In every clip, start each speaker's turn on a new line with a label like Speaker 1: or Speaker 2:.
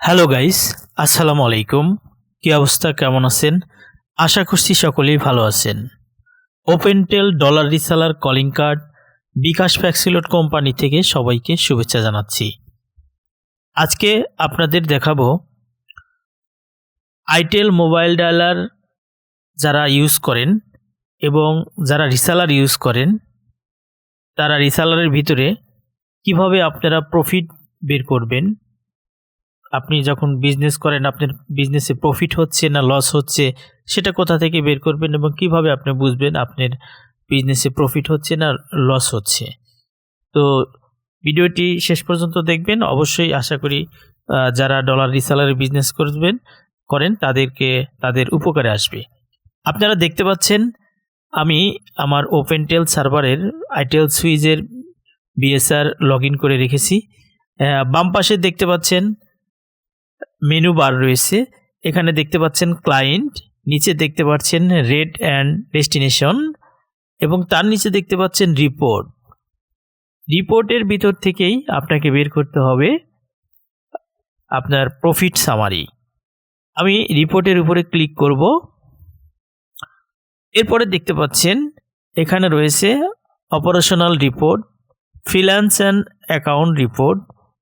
Speaker 1: Hello guys, আসসালামু আলাইকুম। কি অবস্থা, কেমন আছেন? আশা করছি সকলেই ভালো আছেন। Opentel dollar reseller calling card bKash flexiload company থেকে সবাইকে শুভেচ্ছা জানাচ্ছি। আজকে আপনাদের দেখাবো আইটেল মোবাইল ডায়ালার যারা ইউজ করেন এবং যারা রিসালার ইউজ করেন, তারা রিসালারের ভিতরে কীভাবে আপনারা প্রফিট বের করবেন আপনি যখন বিজনেস করেন, আপনার বিজনেসে প্রফিট হচ্ছে না লস হচ্ছে, সেটা কোথা থেকে বের করবেন এবং কীভাবে আপনি বুঝবেন আপনার বিজনেসে প্রফিট হচ্ছে না লস হচ্ছে? তো ভিডিওটি শেষ পর্যন্ত দেখবেন। অবশ্যই আশা করি যারা ডলার রিসালারের বিজনেস করবেন, করেন, তাদেরকে, তাদের উপকারে আসবে। আপনারা দেখতে পাচ্ছেন, আমি আমার ওপেনটেল সার্ভারের আইটেল সুইজের বিএসআর লগ করে রেখেছি। বাম পাশে দেখতে পাচ্ছেন মেনু বার রয়েছে। এখানে দেখতে পাচ্ছেন ক্লায়েন্ট নিচে দেখতে পাচ্ছেন রেড অ্যান্ড ডেস্টিনেশন এবং তার নিচে দেখতে পাচ্ছেন রিপোর্ট রিপোর্টের ভিতর থেকেই আপনাকে বের করতে হবে আপনার প্রফিট সামারি আমি রিপোর্টের উপরে ক্লিক করব। এরপরে দেখতে পাচ্ছেন এখানে রয়েছে operational report finance and account report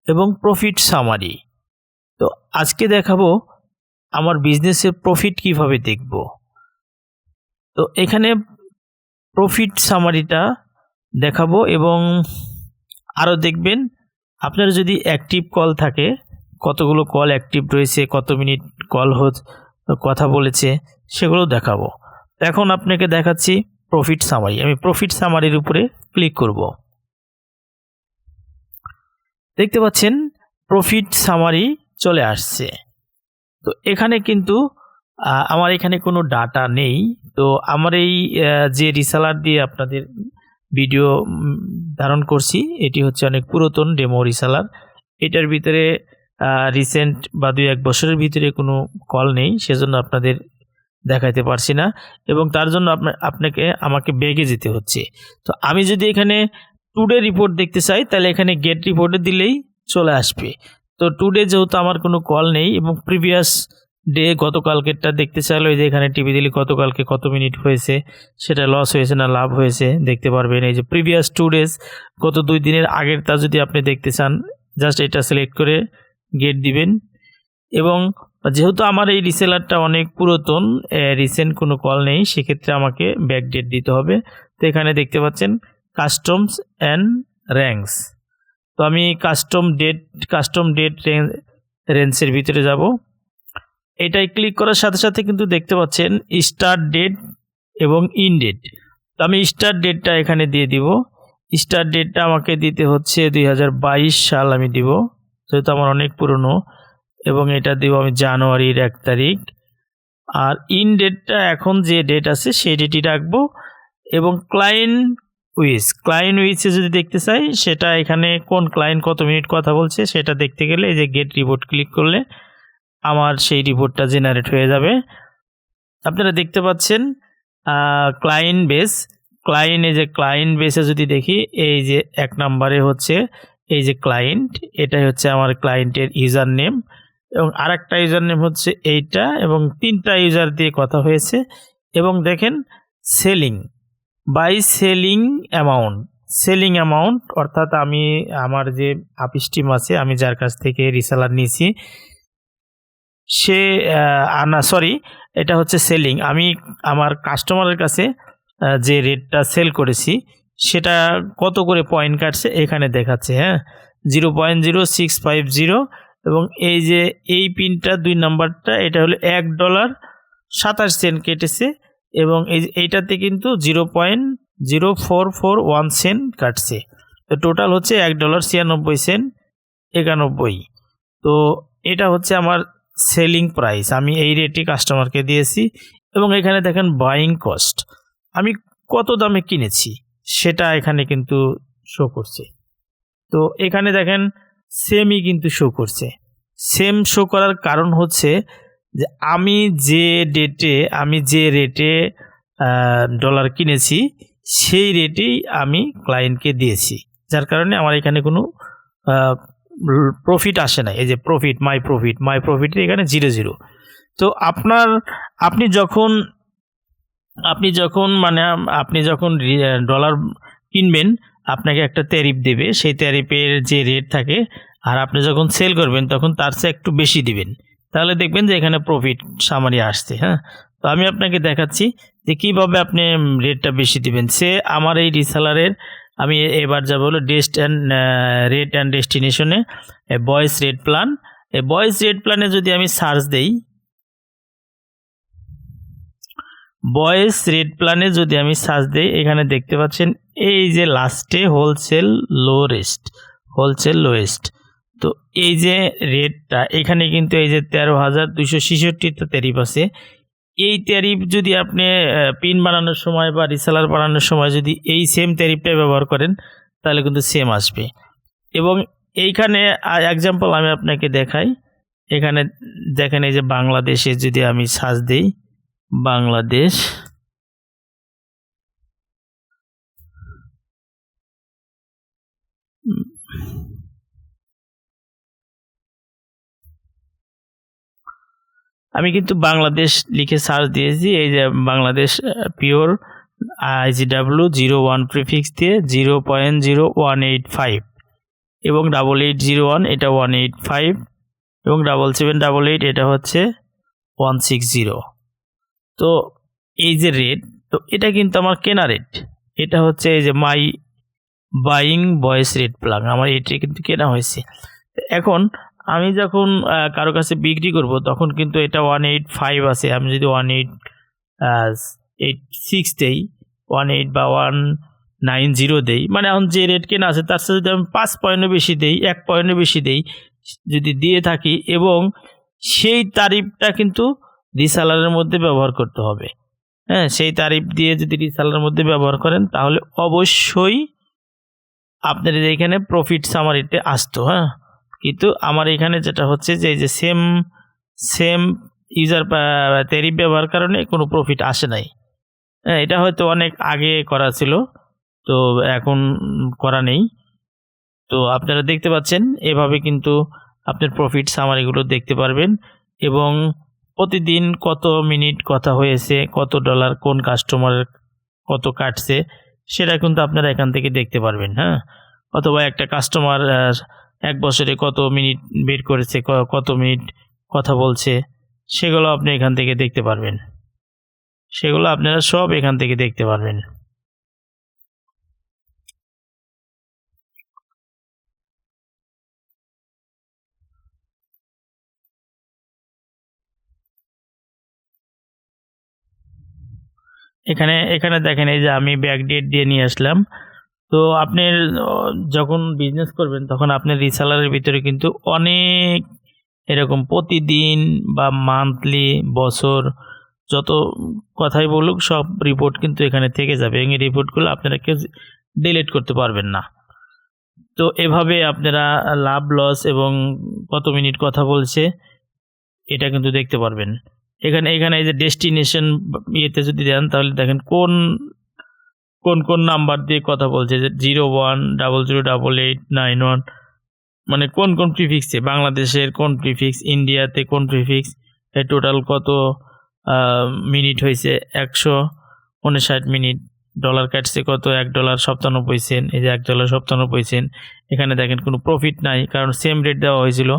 Speaker 1: এবং প্রফিট সামারি তো আজকে দেখাবো আমার বিজনেসের প্রফিট কীভাবে দেখব। তো এখানে প্রফিট সামারিটা দেখাবো এবং আরও দেখবেন, আপনার যদি অ্যাক্টিভ কল থাকে, কতগুলো কল অ্যাক্টিভ রয়েছে, কত মিনিট কল কথা বলেছে, সেগুলো দেখাবো। এখন আপনাকে দেখাচ্ছি প্রফিট সামারি আমি প্রফিট সামারির উপরে ক্লিক করব। দেখতে পাচ্ছেন প্রফিট সামারি চলে আসছে। তো এখানে কিন্তু আমার এখানে কোনো ডাটা নেই। তো আমার এই যে রিসালার দিয়ে আপনাদের ভিডিও ধারণ করছি, এটি হচ্ছে অনেক পুরাতন ডেমো রিসালার। এটার ভিতরে রিসেন্ট বা দুই এক বছরের ভিতরে কোনো কল নেই, সেজন্য আপনাদের দেখাইতে পারছি না। এবং তার জন্য আপনা- আপনাকে, আমাকে বেগে যেতে হচ্ছে। তো আমি যদি এখানে টুডে রিপোর্ট দেখতে চাই, তাহলে এখানে গেট রিপোর্টে দিলেই চলে আসবে। তো টুডে যেহেতু আমার কোনো কল নেই এবং প্রিভিয়াস ডে গতকালকেরটা দেখতে চাইলে যে এখানে টিভি দিলে, গতকালকে কত মিনিট হয়েছে, সেটা লস হয়েছে না লাভ হয়েছে, দেখতে পারবেন। এই যে প্রিভিয়াস টু ডেজ গত দুই দিনের আগেরটা যদি আপনি দেখতে চান জাস্ট এটা সিলেক্ট করে গেট দিবেন। এবং যেহেতু আমার এই রিসেলারটা অনেক পুরাতন রিসেন্ট কোনো কল নেই, সেক্ষেত্রে আমাকে ব্যাক ডেট দিতে হবে। তো এখানে দেখতে পাচ্ছেন কাস্টমস অ্যান্ড র্যাঙ্কস তো আমি কাস্টম ডেট কাস্টম ডেট রেঞ্জের ভিতরে যাব। এটাই ক্লিক করার সাথে সাথে কিন্তু দেখতে পাচ্ছেন স্টার্ট ডেট এবং ইন ডেট তো আমি স্টার্ট ডেটটা এখানে দিয়ে দিব। স্টার্ট ডেটটা আমাকে দিতে হচ্ছে দুই হাজার বাইশ সাল আমি দিব, যেহেতু আমার অনেক পুরনো, এবং এটা দিব আমি জানুয়ারির এক তারিখ। আর ইন ডেটটা এখন যে ডেট আছে, সেই ডেটই রাখব। এবং ক্লায়েন্ট উইস ক্লায়েন্ট উইসে যদি দেখতে চাই, সেটা এখানে কোন ক্লায়েন্ট কত মিনিট কথা বলছে, সেটা দেখতে গেলে এই যে গেট রিপোর্ট ক্লিক করলে আমার সেই রিপোর্টটা জেনারেট হয়ে যাবে। আপনারা দেখতে পাচ্ছেন ক্লায়েন্ট বেস ক্লায়েন্ট এই যে ক্লায়েন্ট বেসে যদি দেখি, এই যে এক নম্বরে হচ্ছে, এই যে ক্লায়েন্ট এটাই হচ্ছে আমার ক্লায়েন্টের ইউজার নেম এবং আরেকটা ইউজার নেম হচ্ছে এইটা এবং তিনটা ইউজার দিয়ে কথা হয়েছে এবং দেখেন selling by selling amount selling amount অর্থাৎ আমি আমার যে আপিস টিম আছে, আমি যার কাছ থেকে রিসেলার নিয়েছি, সে আনা সরি এটা হচ্ছে সেলিং আমি আমার কাস্টমারের কাছে যে রেটটা সেল করেছি, সেটা কত করে পয়েন্ট কাটছে এখানে দেখাচ্ছে হ্যাঁ? Zero point zero six five zero এবং এই যে, এই পিনটা দুই নাম্বারটা এটা হলো এক ডলার সাতাশ সেন্ট কেটেছে। এবং এই এইটাতে কিন্তু zero point zero four four one cent কাটছে। তো টোটাল হচ্ছে এক ডলার ছিয়ানব্বই সেন্ট একানব্বই। তো এটা হচ্ছে আমার সেলিং প্রাইস। আমি এই রেটে কাস্টমারকে দিয়েছি এবং এখানে দেখেন বাইং কস্ট। আমি কত দামে কিনেছি সেটা এখানে কিন্তু শো করছে। তো এখানে দেখেন সেমই কিন্তু শো করছে। সেম শো করার কারণ হচ্ছে যে আমি যে ডেটে আমি যে রেটে ডলার কিনেছি, সেই রেটেই আমি ক্লায়েন্টকে দিয়েছি। যার কারণে আমার এখানে কোনো প্রফিট আসে না এই যে profit my profit my profit এখানে জিরো জিরো তো আপনার, আপনি যখন আপনি যখন মানে আপনি যখন ডলার কিনবেন, আপনাকে একটা ট্যারিফ দেবে। সেই ট্যারিফের যে রেট থাকে, আর আপনি যখন সেল করবেন, তখন তার চেয়ে একটু বেশি দিবেন। তাহলে দেখবেন যে এখানে প্রফিট সামারি আসছে হ্যাঁ? তো আমি আপনাকে দেখাচ্ছি যে কীভাবে আপনি রেটটা বেশি দিবেন। সে আমার এই রিসেলারের আমি এবার যাব হলো ডেস্ট অ্যান্ড রেট অ্যান্ড ডেস্টিনেশনে বয়েস রেট প্ল্যান এই বয়েস রেট প্ল্যানে যদি আমি সার্চ দেই বয়েস রেট প্ল্যানে যদি আমি সার্চ দিই, এখানে দেখতে পাচ্ছেন এই যে লাস্টে হোলসেল লোরেস্ট হোলসেল লোয়েস্ট তো এই যে রেটটা এখানে কিন্তু এই যে তেরো হাজার দুশো ছেষট্টিটা ট্যারিফ আছে। এই ট্যারিফ যদি আপনি পিন বানানোর সময় বা রিসেলার বানানোর সময় যদি এই সেম ট্যারিফটা ব্যবহার করেন, তাহলে কিন্তু সেম আসবে। এবং এইখানে এক্সাম্পল আমি আপনাকে দেখাই। এখানে দেখেন এই যে বাংলাদেশে যদি আমি সার্চ দিই, বাংলাদেশ আমি কিন্তু বাংলাদেশ লিখে সার্চ দিয়েছি, এই যে Bangladesh pure IGW zero one prefix দিয়ে zero point zero one eight five এবং ডাবল এইট জিরো ওয়ান, এটা ওয়ান এইট ফাইভ এবং ডাবল সেভেন ডাবল এইট এটা হচ্ছে ওয়ান সিক্স জিরো। তো এই যে রেট তো এটা কিন্তু আমার কেনা রেট এটা হচ্ছে এই যে my buying voice rate plug আমার এটা কিন্তু কেনা হয়েছে। এখন আমি যখন কারও কাছে বিক্রি করব, তখন কিন্তু এটা ওয়ান এইট ফাইভ আছে। আমি যদি ওয়ান এইট এইট সিক্স দেই ওয়ান এইট বা ওয়ান নাইন জিরো দেই মানে এখন যে রেট কেনা আছে, তার সাথে যদি আমি পাঁচ পয়েন্টও বেশি দেই, এক পয়েন্টও বেশি দেই, যদি দিয়ে থাকি, এবং সেই তারিফটা কিন্তু রিসালারের মধ্যে ব্যবহার করতে হবে। হ্যাঁ সেই তারিফ দিয়ে যদি রিসালারের মধ্যে ব্যবহার করেন, তাহলে অবশ্যই আপনার এখানে প্রফিট সামারিতে আসতো হ্যাঁ। কিন্তু আমার এখানে যেটা হচ্ছে যে, এই যে সেম সেম ইউজার তেরি ব্যবহার কারণে কোনো প্রফিট আসে নাই। হ্যাঁ এটা হয়তো অনেক আগে করা ছিল, তো এখন করা নেই। তো আপনারা দেখতে পাচ্ছেন, এভাবে কিন্তু আপনার প্রফিট সামারিগুলো দেখতে পারবেন এবং প্রতিদিন কত মিনিট কথা হয়েছে, কত ডলার কোন কাস্টমারের কত কাটছে, সেটা কিন্তু আপনারা এখান থেকে দেখতে পারবেন হ্যাঁ? অথবা একটা কাস্টমার এক বছরে কত মিনিট বের করেছে কত মিনিট কথা বলছে, সেগুলো আপনি এখান থেকে দেখতে পারবেন। সেগুলো আপনারা সব এখান থেকে দেখতে পারবেন। এখানে এখানে দেখেন এই যে আমি ব্যাক ডেট দিয়ে নিয়ে আসলাম। তো আপনি যখন বিজনেস করবেন, তখন আপনার রিসালারের ভিতরে কিন্তু অনেক এরকম প্রতিদিন বা মান্থলি বছর যত কথাই বলুক, সব রিপোর্ট কিন্তু এখানে থেকে যাবে। এই রিপোর্টগুলো আপনারা কেউ ডিলিট করতে পারবেন না। তো এভাবে আপনারা লাভ লস এবং কত মিনিট কথা বলছে, এটা কিন্তু দেখতে পারবেন। এখানে এখানে এই যে ডেস্টিনেশন ইয়েতে যদি দেন, তাহলে দেখেন কোন কোন কোন নাম্বার দিয়ে কথা বলছে? যে zero one, double zero, double eight, nine one. মানে কোন কোন প্রিফিক্সে বাংলাদেশের কোন প্রিফিক্স ইন্ডিয়াতে কোন প্রিফিক্স এ টোটাল কত মিনিট হয়েছে? একশো উনষাট মিনিট। ডলার কাটছে কত? এক ডলার সপ্তানব্বই সেন্ট। এই যে এক ডলার সপ্তানব্বই সেন্ট। এখানে দেখেন কোনো প্রফিট নাই, কারণ সেম রেট দেওয়া হয়েছিল।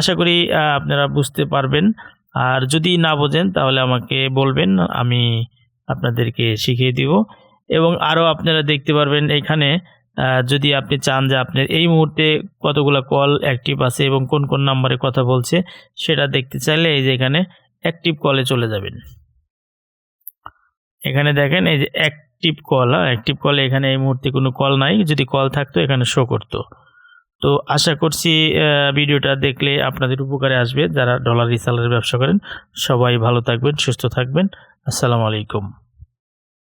Speaker 1: আশা করি আপনারা বুঝতে পারবেন। আর যদি না বোঝেন, তাহলে আমাকে বলবেন, আমি আপনাদেরকে শিখিয়ে দিব। এবং আরও আপনারা দেখতে পারবেন এখানে যদি আপনি চান যে আপনার এই মুহূর্তে কতগুলো কল অ্যাক্টিভ আছে এবং কোন কোন নাম্বারে কথা বলছে, সেটা দেখতে চাইলে এই যে এখানে অ্যাক্টিভ কলে চলে যাবেন। এখানে দেখেন এই যে অ্যাক্টিভ কল অ্যাক্টিভ কলে এখানে এই মুহূর্তে কোনো কল নাই, যদি কল থাকতো এখানে শো করতো। তো আশা করছি ভিডিওটা দেখলে আপনাদের উপকারে আসবে, যারা ডলার রিসালের ব্যবসা করেন, সবাই ভালো থাকবেন, সুস্থ থাকবেন, আসসালামু আলাইকুম।